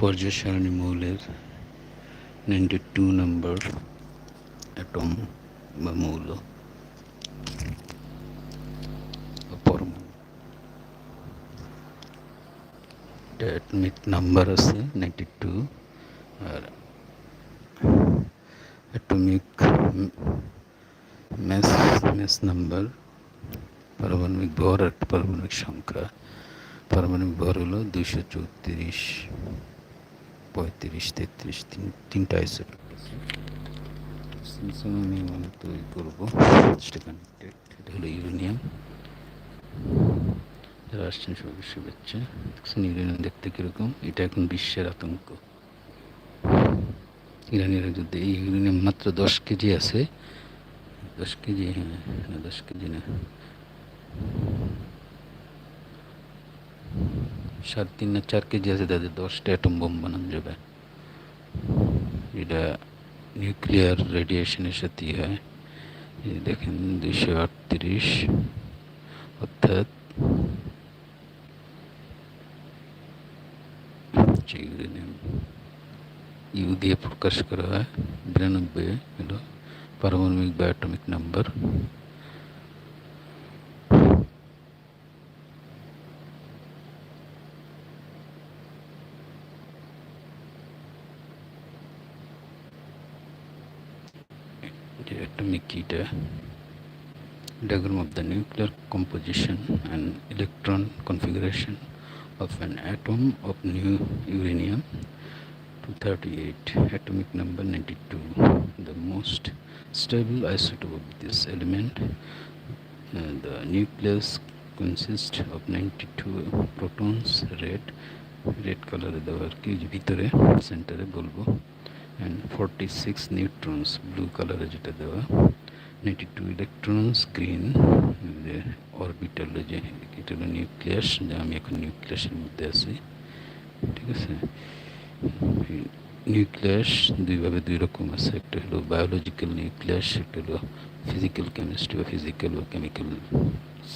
পর্যায় সারণী মৌলের নাইনটি টু নম্বর অ্যাটম বা মৌল। অ্যাটমিক নাম্বার আছে নাইনটি টু আর অ্যাটমিক ম্যাস ম্যাস নাম্বার পারমাণবিক ভর আর পারমাণবিক সংখ্যা। পারমাণবিক ভর হলো দুইশো চৌত্রিশ। পঁয়ত্রিশ, তেত্রিশ, তিন তিনটা আইসোটোপ আছে আমি তৈরি করব এটা হলো ইউরেনিয়াম যারা আসছেন সবাই শুভেচ্ছা। ইউরেনিয়াম দেখতে কীরকম? এটা এখন বিশ্বের আতঙ্ক। ইরানিরা যদি এই ইউরেনিয়াম মাত্র দশ কেজি আছে। দশ কেজি হ্যাঁ দশ কেজি না। সাড়ে তিন না চার কেজি আছে তাদের দশটা অ্যাটম বোম বানানো যাবে এটা নিউক্লিয়ার রেডিয়েশনের সাথেই হয় এই দেখেন দুইশো আটত্রিশ অর্থাৎ ইউরেনিয়াম ইউ দিয়ে প্রকাশ করা হয় বিরানব্বই হলো পারমাণবিক বা atomic number the atomic heater diagram of the nuclear composition and electron configuration of an atom of new uranium 238 atomic number 92 the most stable isotope of this element uh, the nucleus consists of 92 protons red red color দেওয়া আর কি ভিতরে সেন্টারে বলবো and forty six neutrons blue কালারে যেটা দেওয়া ninety two electrons green orbital যে এটা হলো নিউক্লিয়াস যে আমি এখন নিউক্লিয়াসের মধ্যে আছি ঠিক আছে নিউক্লিয়াস দুইভাবে দুই রকম আছে একটা হলো বায়োলজিক্যাল নিউক্লিয়াস একটা হলো ফিজিক্যাল কেমিস্ট্রি বা ফিজিক্যাল বা কেমিক্যাল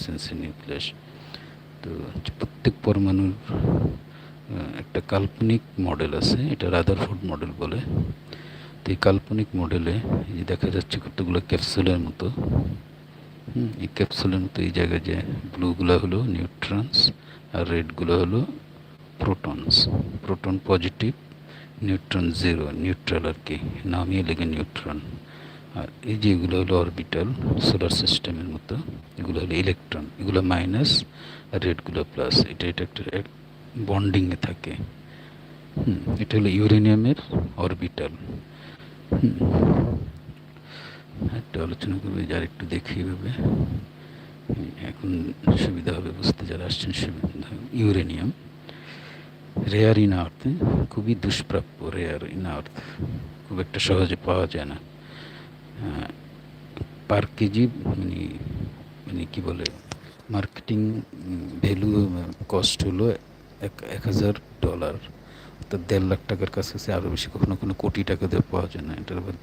সেন্সের নিউক্লিয়াস তো প্রত্যেক পরমাণুর একটা কাল্পনিক মডেল আছে, এটা রাদারফোর্ড মডেল বলে। তো এই কাল্পনিক মডেলে এই যে দেখা যাচ্ছে কতগুলো ক্যাপসুলের মতো, হুম, এই ক্যাপসুলের মতো এই জায়গায় যে ব্লুগুলো হলো নিউট্রনস আর রেডগুলো হলো protons. Proton positive, neutron zero, neutral আর কি নামিয়ে লেগে নিউট্রন। আর এই যে এগুলো হলো অরবিটাল, সোলার সিস্টেমের মতো, এগুলো হলো ইলেকট্রন, এগুলো মাইনাস আর রেডগুলো প্লাস। এটা এটা একটা বন্ডিংয়ে থাকে। হুম, এটা হলো ইউরেনিয়ামের অরবিটাল। একটা আলোচনা করবে যার একটু দেখি এভাবে। এখন সুবিধা হবে বুঝতে, যারা আসছেন সুবিধা ইউরেনিয়াম। রেয়ার ইন আর্থ খুবই দুষ্প্রাপ্য রেয়ার ইন আর্থ খুব একটা সহজে পাওয়া যায় না। পার কেজি মানে মানে কী বলে মার্কেটিং ভ্যালু কস্ট হলো এক এক হাজার ডলার অর্থাৎ দেড় লাখ টাকার কাছাকাছি আরও বেশি। কখনো কোনো কোটি টাকা দিয়ে পাওয়া যায় না। এটার আবার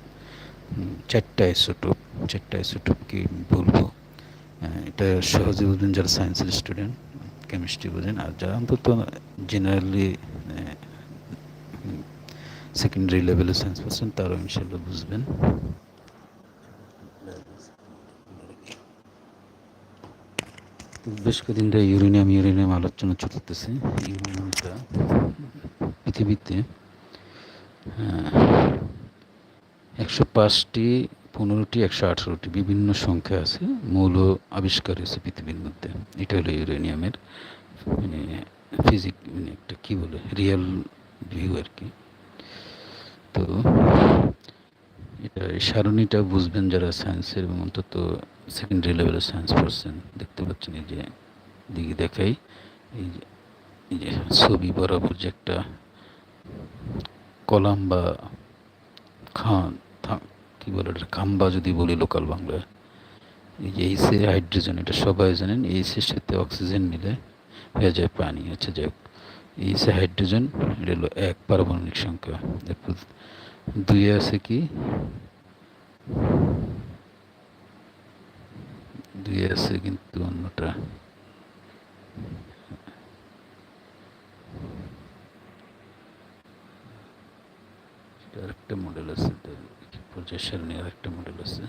চারটা আইসোটোপ চারটা আইসোটোপ কি বলব? এটা সহজে বুঝবেন যারা সায়েন্সের স্টুডেন্ট কেমিস্ট্রি বোঝেন, আর যারা অন্তত জেনারেলি সেকেন্ডারি লেভেলে সায়েন্স পড়ছেন, তারাও ইনশাল্লাহ বুঝবেন। বেশ কদিন ধরে ইউরেনিয়াম ইউরেনিয়াম আলোচনা চলতেছে। ইউরেনিয়ামটা পৃথিবীতে একশো পাঁচটি, পনেরোটি, একশো আঠারোটি বিভিন্ন সংখ্যা আছে, মৌল আবিষ্কার হয়েছে পৃথিবীর মধ্যে। এটা হলো ইউরেনিয়ামের মানে ফিজিক মানে একটা কী বলে রিয়েল ভিউ আর কি। তো সারণীটা বুঝবেন যারা সায়েন্সের এবং অন্তত সেকেন্ডারি লেভেলের সায়েন্স পড়ছেন, দেখতে পাচ্ছেন এই যে দিকে দেখাই, এই যে ছবি বরাবর যে একটা কলাম বা খান কী বলে এটা খাম্বা যদি বলি লোকাল বাংলায়, এই যে এইসে হাইড্রোজেন এটা সবাই জানেন এইসের সাথে অক্সিজেন মিলে হয়ে যায় পানি আচ্ছা যাই হোক এইসে হাইড্রোজেন এটা হলো এক পারমাণবিক সংখ্যা দুই আছে কি দুই আছে কিন্তু অন্যটা আরেকটা মডেল আছে তো পর্যায় সারণী আরেকটা মডেল আছে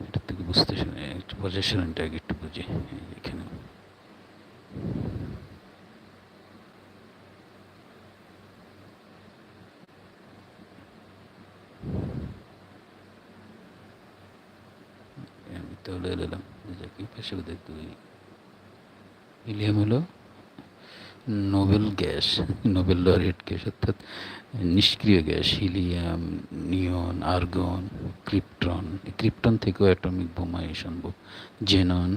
এটা থেকে বুঝতে শুনে একটু পর্যায় সারণীটা আগে একটু বুঝি এই যে এখানে আমি তাহলে এলাম। যাকে পাশে বোধহয় দুই হিলিয়াম হলো noble gas, noble laureate gas, অর্থাৎ নিষ্ক্রিয় gas, helium, neon, argon, krypton. Krypton থেকেও অ্যাটমিক বোমা এই সম্ভব। Xenon,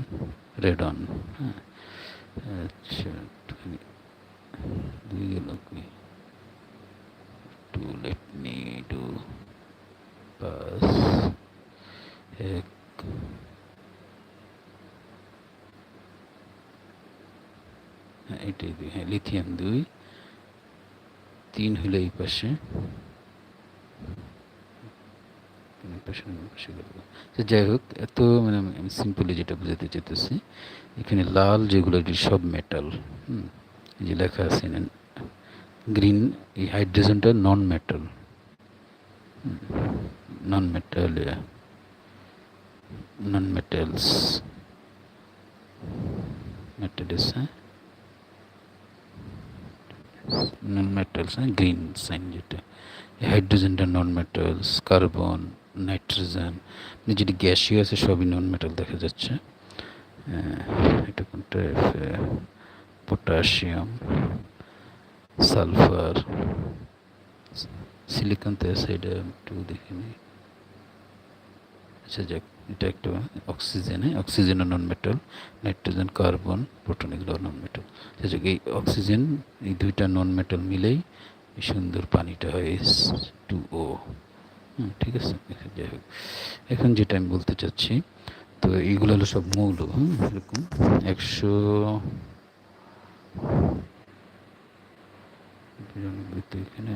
radon. হ্যাঁ। আচ্ছা দুই গেল two let me do pass এক এটাই দুই হ্যাঁ লিথিয়াম দুই তিন হলো এই পাশে তিন পাশে অন্য পাশে গেল তো যাই হোক এত মানে আমি আমি সিম্পলি যেটা বোঝাতে চাইতেছি এখানে লাল যেগুলো এটি সব মেটাল হুম এই যে লেখা আছে গ্রিন এই হাইড্রোজেনটা non metal non metal non metals metals হ্যাঁ নন মেটালস হ্যাঁ গ্রিন সাইন যেটা হাইড্রোজেনটা নন মেটালস কার্বন নাইট্রোজেন যেটি গ্যাসীয় আছে, সবই নন মেটাল দেখা যাচ্ছে। এটা কোনটা? পটাশিয়াম সালফার সিলিকন তো সাইডে একটু দেখে আচ্ছা যাক এটা একটা অক্সিজেন হ্যাঁ oxygen non metal nitrogen carbon proton এগুলো নন মেটাল আচ্ছা এই অক্সিজেন, এই দুইটা নন মেটাল মিলেই এই সুন্দর পানিটা হয় এস টু ও। ঠিক আছে? যাই হোক। এখন যেটা আমি বলতে চাচ্ছি, তো এইগুলো হলো সব মৌল, হুম, এরকম। একশো এখানে।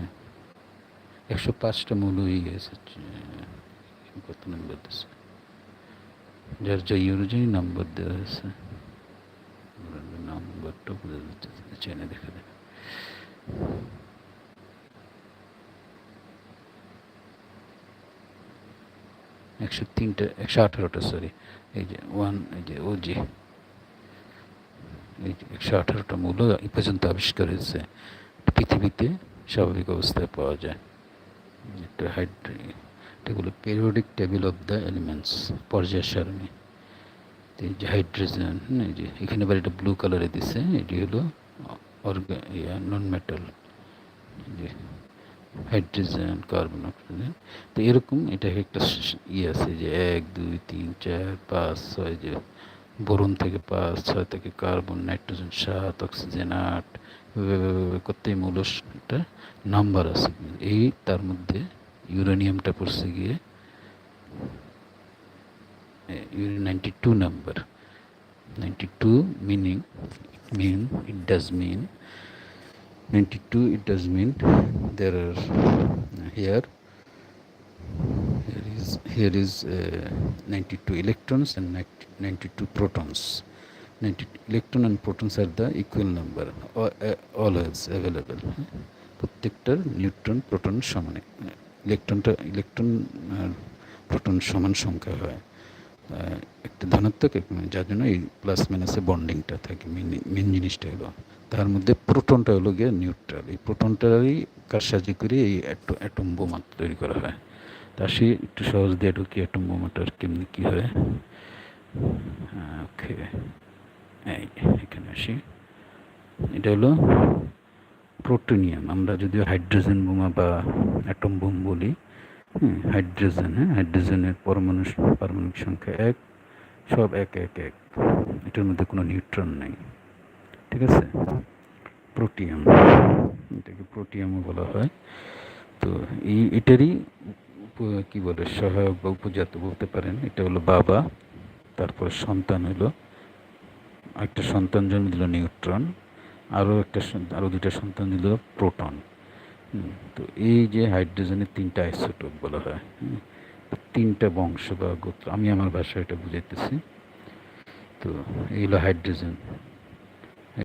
একশো পাঁচটা মৌল হয়ে গেছে কত নম্বর দিচ্ছে যার যাই অনুযায়ী নাম্বার দেওয়া হয়েছে নাম্বারটা বোঝা যাচ্ছে চেনে দেখা দেবে একশো তিনটা, একশো আঠারোটা সরি এই যে ওয়ান এই যে ও জি এই যে একশো আঠারোটা মূল এই পর্যন্ত আবিষ্কার হয়েছে। পৃথিবীতে স্বাভাবিক অবস্থায় পাওয়া যায়। একটা হাইড্রি এগুলো periodic table of the elements পর্যায় সারণী। যে হাইড্রোজেন যে এখানে আবার এটা ব্লু কালারে দিছে, এটি হলো অর্গা নন মেটাল যে হাইড্রোজেন কার্বন অক্সিজেন তো এরকম এটা একটা ইয়ে আছে যে এক, দুই, তিন, চার, পাঁচ, ছয়, যে বোরন থেকে পাঁচ, ছয় থেকে কার্বন নাইট্রোজেন সাত অক্সিজেন আট করতেই মূল একটা নাম্বার আছে। এই তার মধ্যে ইউরেনিয়ামটা পড়ছে গিয়ে ninety two number ninety two meaning mean it does mean 92 it does mean there are uh, here here is uh, 92 electrons and 92 protons 90 electron and protons are the equal number or, uh, always available প্রত্যেকটার neutron proton সমান ইলেকট্রনটা, electron আর proton সমান সংখ্যা হয় একটা ধনাত্মক যার জন্য এই প্লাস মাইনাসে বন্ডিংটা থাকে মেন মেন জিনিসটা হলো। তার মধ্যে প্রোটনটা হলো গিয়ে নিউট্রাল এই প্রোটনটারই কারসাজি করে এই অ্যাটম বোমা তৈরি করা হয়। তা সে একটু সহজ দিয়ে ঢুকি অ্যাটম বোমাটার কেমনি কী হয়? ওকে এখানে আসি। এটা হলো প্রোটোনিয়াম, আমরা যদিও হাইড্রোজেন বোমা বা অ্যাটম বোম বলি হ্যাঁ হাইড্রোজেন হ্যাঁ হাইড্রোজেনের পরমাণু পারমাণবিক সংখ্যা এক, সব এক এক এক, এটার মধ্যে কোনো নিউট্রন নেই, ঠিক আছে? প্রোটিয়াম, এটাকে প্রোটিয়ামও বলা হয়, তো এই, এটারই কী বলে, সহায়ক বা উপজাত বলতে পারেন, এটা হলো বাবা, তারপর সন্তান হলো, একটা সন্তান জন্ম দিল নিউট্রন আরও একটা আরও দুটা সন্তান দিল প্রোটন। তো এই যে হাইড্রোজেনের তিনটা আইসোটোপ বলা হয় তিনটা বংশ বা গোত্র, আমি আমার ভাষায় এটা বুঝাইতেছি। তো এইগুলো হাইড্রোজেন।